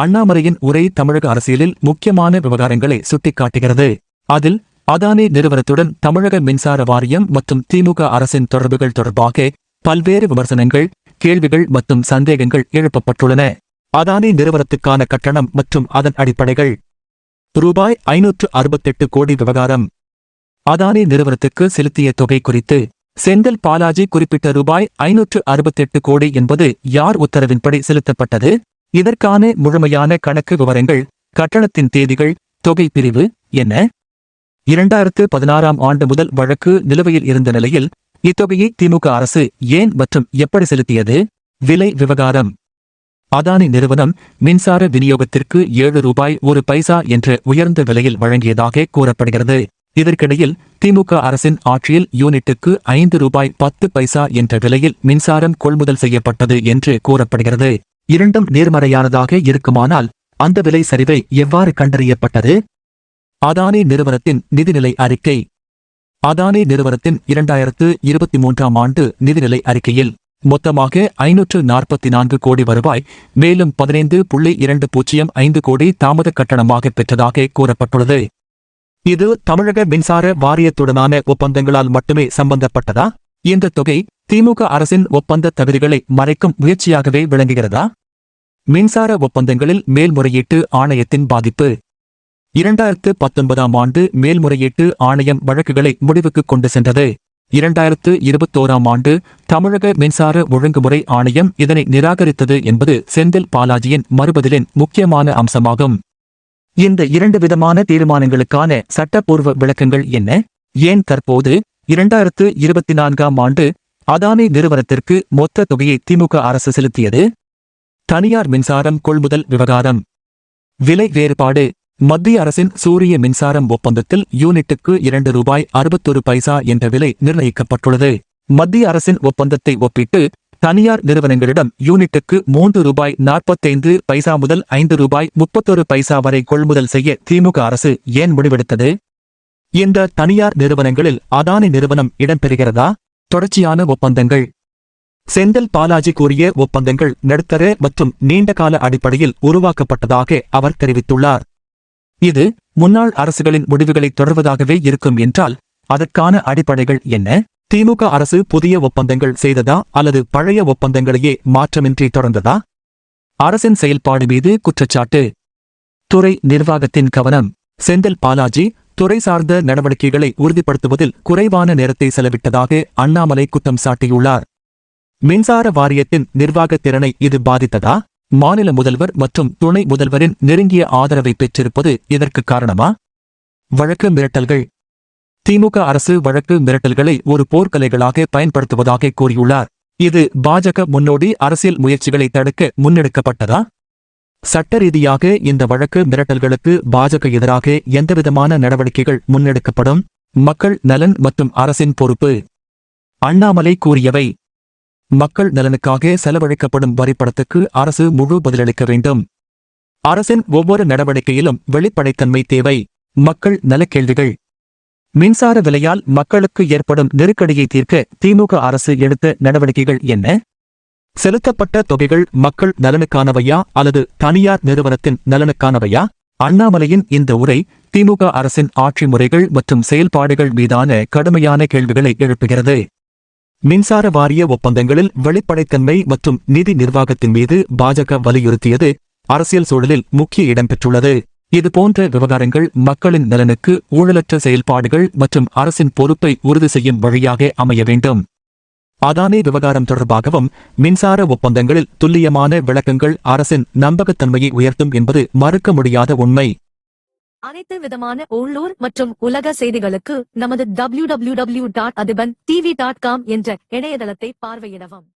அண்ணாமலையின் உரை தமிழக அரசியலில் முக்கியமான விவகாரங்களை சுட்டிக்காட்டுகிறது. அதில் அதானி நிறுவனத்துடன் தமிழக மின்சார வாரியம் மற்றும் திமுக அரசின் தொடர்புகள் தொடர்பாக பல்வேறு விமர்சனங்கள் கேள்விகள் மற்றும் சந்தேகங்கள் எழுப்பப்பட்டுள்ளன. அதானி நிறுவனத்துக்கான கட்டணம் மற்றும் அதன் அடிப்படைகள். ரூபாய் ஐநூற்று அறுபத்தெட்டு கோடி விவகாரம். அதானி நிறுவனத்துக்கு செலுத்திய தொகை குறித்து செந்தில் பாலாஜி குறிப்பிட்ட ரூபாய் ஐநூற்று அறுபத்தெட்டு கோடி என்பது யார் உத்தரவின்படி செலுத்தப்பட்டது? இதற்கான முழுமையான கணக்கு விவரங்கள் கட்டணத்தின் தேதிகள் தொகை பிரிவு என்ன? இரண்டாயிரத்து பதினாறாம் ஆண்டு முதல் வழக்கு நிலுவையில் இருந்த நிலையில் இத்தொகையை திமுக அரசு ஏன் மற்றும் எப்படி செலுத்தியது? விலை விவகாரம். அதானி நிறுவனம் மின்சார விநியோகத்திற்கு ஏழு ரூபாய் ஒரு பைசா என்ற உயர்ந்த விலையில் வழங்கியதாக கூறப்படுகிறது. இதற்கிடையில் திமுக அரசின் ஆட்சியில் யூனிட்டுக்கு ஐந்து ரூபாய் பத்து பைசா என்ற விலையில் மின்சாரம் கொள்முதல் செய்யப்பட்டது என்று கூறப்படுகிறது. இரண்டும் நேர்மறையானதாக இருக்குமானால் அந்த விலை சரிவை எவ்வாறு கண்டறியப்பட்டது? அதானி நிறுவனத்தின் நிதிநிலை அறிக்கை. அதானி நிறுவனத்தின் இரண்டாயிரத்து இருபத்தி மூன்றாம் ஆண்டு நிதிநிலை அறிக்கையில் மொத்தமாக ஐநூற்று நாற்பத்தி நான்கு கோடி வருவாய் மேலும் பதினைந்து புள்ளி இரண்டு பூஜ்ஜியம் ஐந்து கோடி தாமத கட்டணமாக பெற்றதாக கூறப்பட்டுள்ளது. இது தமிழக மின்சார வாரியத்துடனான ஒப்பந்தங்களால் மட்டுமே சம்பந்தப்பட்டதா? இந்த தொகை திமுக அரசின் ஒப்பந்த தகுதிகளை மறைக்கும் முயற்சியாகவே விளங்குகிறதா? மின்சார ஒப்பந்தங்களில் மேல்முறையீட்டு ஆணையத்தின் பாதிப்பு. இரண்டாயிரத்து பத்தொன்பதாம் ஆண்டு மேல்முறையீட்டு ஆணையம் வழக்குகளை முடிவுக்கு கொண்டு சென்றது. இரண்டாயிரத்து இருபத்தோராம் ஆண்டு தமிழக மின்சார ஒழுங்குமுறை ஆணையம் இதனை நிராகரித்தது என்பது செந்தில் பாலாஜியின் மறுபதிலின் முக்கியமான அம்சமாகும். இந்த இரண்டு விதமான தீர்மானங்களுக்கான சட்டப்பூர்வ விளக்கங்கள் என்ன? ஏன் தற்போது இரண்டாயிரத்து இருபத்தி நான்காம் ஆண்டு அதானி நிறுவனத்திற்கு மொத்த தொகையை திமுக அரசு செலுத்தியது. தனியார் மின்சாரம் கொள்முதல் விவகாரம். விலை வேறுபாடு. மத்திய அரசின் சூரிய மின்சாரம் ஒப்பந்தத்தில் யூனிட்டுக்கு இரண்டு ரூபாய் அறுபத்தொரு பைசா என்ற விலை நிர்ணயிக்கப்பட்டுள்ளது. மத்திய அரசின் ஒப்பந்தத்தை ஒப்பிட்டு தனியார் நிறுவனங்களிடம் யூனிட்டுக்கு மூன்று ரூபாய் நாற்பத்தைந்து பைசா முதல் ஐந்து ரூபாய் முப்பத்தொரு பைசா வரை கொள்முதல் செய்ய திமுக அரசு ஏன் முடிவெடுத்தது? இந்த தனியார் நிறுவனங்களில் அதானி நிறுவனம் இடம்பெறுகிறதா? தொடர்ச்சியான ஒப்பந்தங்கள். செந்தில் பாலாஜி கூறிய ஒப்பந்தங்கள் நடுத்தர மற்றும் நீண்டகால அடிப்படையில் உருவாக்கப்பட்டதாக அவர் தெரிவித்துள்ளார். இது முன்னாள் அரசுகளின் முடிவுகளை தொடர்வதாகவே இருக்கும் என்றால் அதற்கான அடிப்படைகள் என்ன? திமுக அரசு புதிய ஒப்பந்தங்கள் செய்ததா அல்லது பழைய ஒப்பந்தங்களையே மாற்றமின்றி தொடர்ந்ததா? அரசின் செயல்பாடு மீது குற்றச்சாட்டு. துறை நிர்வாகத்தின் கவனம். செந்தில் பாலாஜி துறை சார்ந்த நடவடிக்கைகளை உறுதிப்படுத்துவதில் குறைவான நேரத்தை செலவிட்டதாக அண்ணாமலை குற்றம் சாட்டியுள்ளார். மின்சார வாரியத்தின் நிர்வாகத் திறனை இது பாதித்ததா? மாநில முதல்வர் மற்றும் துணை முதல்வரின் நெருங்கிய ஆதரவை பெற்றிருப்பது இதற்கு காரணமா? வழக்கு மிரட்டல்கள். திமுக அரசு வழக்கு மிரட்டல்களை ஒரு போர்க்கலைகளாக பயன்படுத்துவதாக கூறியுள்ளார். இது பாஜக முன்னோடி அரசியல் முயற்சிகளை தடுக்க முன்னெடுக்கப்பட்டதா? சட்ட ரீதியாக இந்த வழக்கு மிரட்டல்களுக்கு பாஜக எதிராக எந்தவிதமான நடவடிக்கைகள் முன்னெடுக்கப்படும்? மக்கள் நலன் மற்றும் அரசின் பொறுப்பு. அண்ணாமலை கூறியவை. மக்கள் நலனுக்காக செலவழிக்கப்படும் வரிப்படத்துக்கு அரசு முழு பதிலளிக்க வேண்டும். அரசின் ஒவ்வொரு நடவடிக்கையிலும் வெளிப்படைத்தன்மை தேவை. மக்கள் நலக்கேள்விகள் மின்சார விலையால் மக்களுக்கு ஏற்படும் நெருக்கடியை தீர்க்க திமுக அரசு எடுத்த நடவடிக்கைகள் என்ன? செலுத்தப்பட்ட தொகைகள் மக்கள் நலனுக்கானவையா அல்லது தனியார் நிறுவனத்தின் நலனுக்கானவையா? அண்ணாமலையின் இந்த உரை திமுக அரசின் ஆட்சி முறைகள் மற்றும் செயல்பாடுகள் மீதான கடுமையான கேள்விகளை எழுப்புகிறது. மின்சார வாரிய ஒப்பந்தங்களில் வெளிப்படைத்தன்மை மற்றும் நிதி நிர்வாகத்தின் மீது பாஜக வலியுறுத்தியது அரசியல் சூழலில் முக்கிய இடம் பெற்றுள்ளது. இதுபோன்ற விவகாரங்கள் மக்களின் நலனுக்கு ஊழலற்ற செயல்பாடுகள் மற்றும் அரசின் பொறுப்பை உறுதி செய்யும் வழியாக அமைய வேண்டும். அதானே விவகாரம் தொடர்பாகவும் மின்சார ஒப்பந்தங்களில் துல்லியமான விளக்கங்கள் அரசின் நம்பகத்தன்மையை உயர்த்தும் என்பது மறுக்க முடியாத உண்மை. அனைத்து விதமான உள்ளூர் மற்றும் உலக செய்திகளுக்கு நமது W W W dot Athiban TV dot com என்ற இணையதளத்தை பார்வையிடவும்.